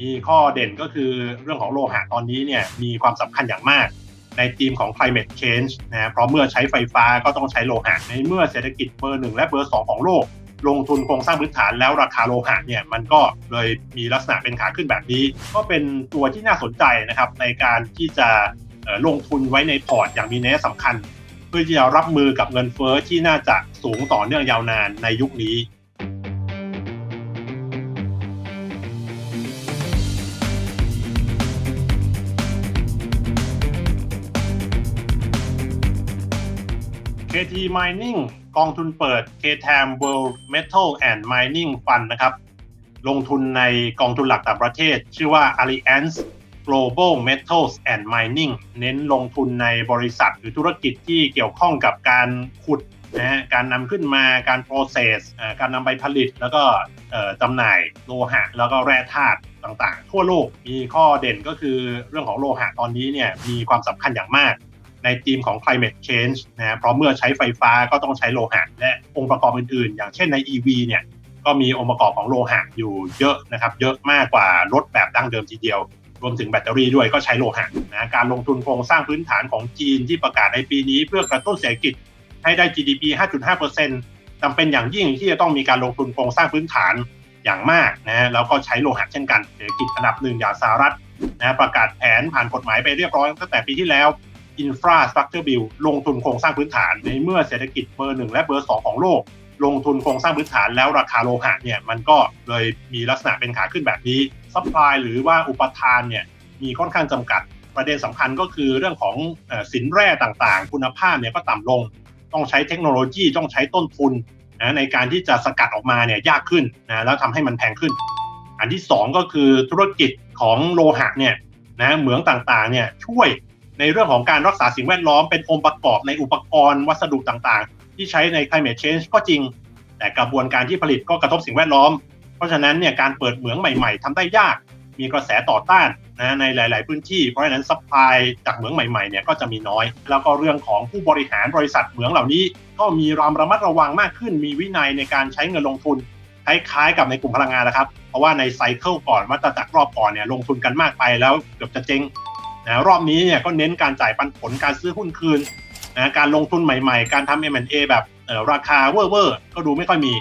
มีข้อเด่นก็คือเรื่องของโลหะตอนนี้เนี่ยมีความสำคัญอย่างมากในธีมของ climate change นะเพราะเมื่อใช้ไฟฟ้าก็ต้องใช้โลหะ ในเมื่อเศรษฐกิจเบอร์หนึ่งและเบอร์สองของโลก ลงทุนโครงสร้างพื้นฐานแล้วราคาโลหะเนี่ยมันก็เลยมีลักษณะเป็นขาขึ้นแบบนี้ ก็เป็นตัวที่น่าสนใจนะครับในการที่จะลงทุนไว้ในพอร์ตอย่างมีนัยสำคัญ เพื่อที่จะรับมือกับเงินเฟ้อที่น่าจะสูงต่อเนื่องยาวนานในยุคนี้ KT Mining กองทุนเปิด KTAM World Metal and Mining Fund นะครับ ลงทุนในกองทุนหลักต่างประเทศ ชื่อว่า Alliance Global Metals and Mining เน้นลงทุนในบริษัทหรือธุรกิจที่เกี่ยวข้องกับการขุดนะฮะการนำขึ้นมาการ process การนำไปผลิตแล้วก็จำหน่ายโลหะ แล้วก็แร่ธาตุต่างๆ ทั่วโลกมีข้อเด่นก็คือเรื่องของโลหะตอนนี้เนี่ยมีความสำคัญอย่างมาก ในธีมของ climate change นะเพราะเมื่อใช้ไฟฟ้าก็ต้องใช้โลหะและองค์ประกอบอื่นๆ อย่างเช่นใน EV เนี่ยก็มีองค์ประกอบของโลหะอยู่เยอะนะครับ เยอะมากกว่ารถแบบดั้งเดิมทีเดียว รวมถึงแบตเตอรี่ด้วยก็ใช้โลหะนะการลงทุนโครงสร้างพื้นฐานของจีนที่ประกาศในปีนี้เพื่อกระตุ้นเศรษฐกิจให้ได้ GDP 5.5%จำเป็นอย่างยิ่งที่จะต้องมีการลงทุนโครงสร้างพื้นฐานอย่างมากนะแล้วก็ใช้โลหะเช่นกันเศรษฐกิจอันดับหนึ่งอย่างสหรัฐนะประกาศแผนผ่านกฎหมายไปเรียบร้อยตั้งแต่ปีที่แล้ว Infrastructure Bill ลงทุนโครงสร้างพื้นฐาน ในเมื่อเศรษฐกิจเบอร์หนึ่งและเบอร์สองของโลก ลงทุนโครงสร้างพื้นฐานแล้วราคาโลหะเนี่ยมันก็เลยมีลักษณะเป็นขาขึ้นแบบนี้ซัพพลายหรือว่าอุปทานเนี่ยมีค่อนข้างจำกัด ประเด็นสำคัญก็คือเรื่องของสินแร่ต่างๆ คุณภาพเนี่ยก็ต่ำลง ต้องใช้เทคโนโลยีต้องใช้ต้นทุนนะในการที่จะสกัดออกมาเนี่ยยากขึ้นนะแล้วทำให้มันแพงขึ้น อันที่สองก็คือธุรกิจของโลหะเนี่ยนะเหมืองต่างๆเนี่ยช่วย ในเรื่องของการรักษาสิ่งแวดล้อมเป็นองค์ประกอบในอุปกรณ์วัสดุต่างๆ ที่ใช้ใน climate change ก็จริง แต่กระบวนการที่ผลิตก็กระทบสิ่งแวดล้อม เพราะฉะนั้นเนี่ยการเปิดเหมืองใหม่ๆทำได้ยาก มีกระแสต่อต้านนะในหลาย ๆ พื้นที่ เพราะฉะนั้นซัพพลายจากเหมืองใหม่ๆเนี่ยก็จะมีน้อย แล้วก็เรื่องของผู้บริหารบริษัทเหมืองเหล่านี้ ก็มีความระมัดระวังมากขึ้น มีวินัยในการใช้เงินลงทุนคล้ายๆกับในกลุ่มพลังงานนะครับ เพราะว่าในไซเคิลก่อนวัฏจักรรอบก่อนเนี่ยลงทุนกันมากไปแล้วเกือบจะเจ๊ง นะรอบนี้เนี่ยก็เน้นการจ่ายปันผลการซื้อหุ้นคืนนะการลงทุนใหม่ๆ การทำ M&A แบบเอ่อราคาเวอร์ๆก็ดูไม่ค่อยมี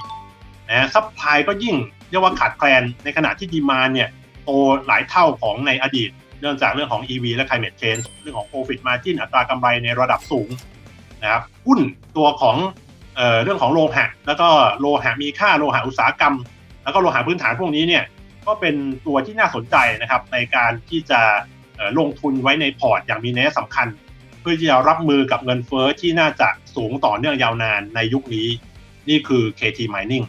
นะซัพพลายก็ยิ่งเรียกว่าขาดแคลนในขณะที่ดีมานเนี่ยโตหลายเท่าของในอดีต เนื่องจากเรื่องของ EV และ climate change เรื่องของ profit margin อัตรากำไรในระดับสูงนะครับหุ้นตัวของเออเรื่องของโลหะ แล้วก็โลหะมีค่าโลหะอุตสาหกรรม แล้วก็โลหะพื้นฐานพวกนี้เนี่ยก็เป็นตัวที่น่าสนใจนะครับในการที่จะ ลงทุนไว้ในพอร์ตอย่างมีนัยสำคัญ เพื่อที่จะรับมือกับเงินเฟ้อที่น่าจะสูงต่อเนื่องยาวนานในยุคนี้ นี่คือ KT Mining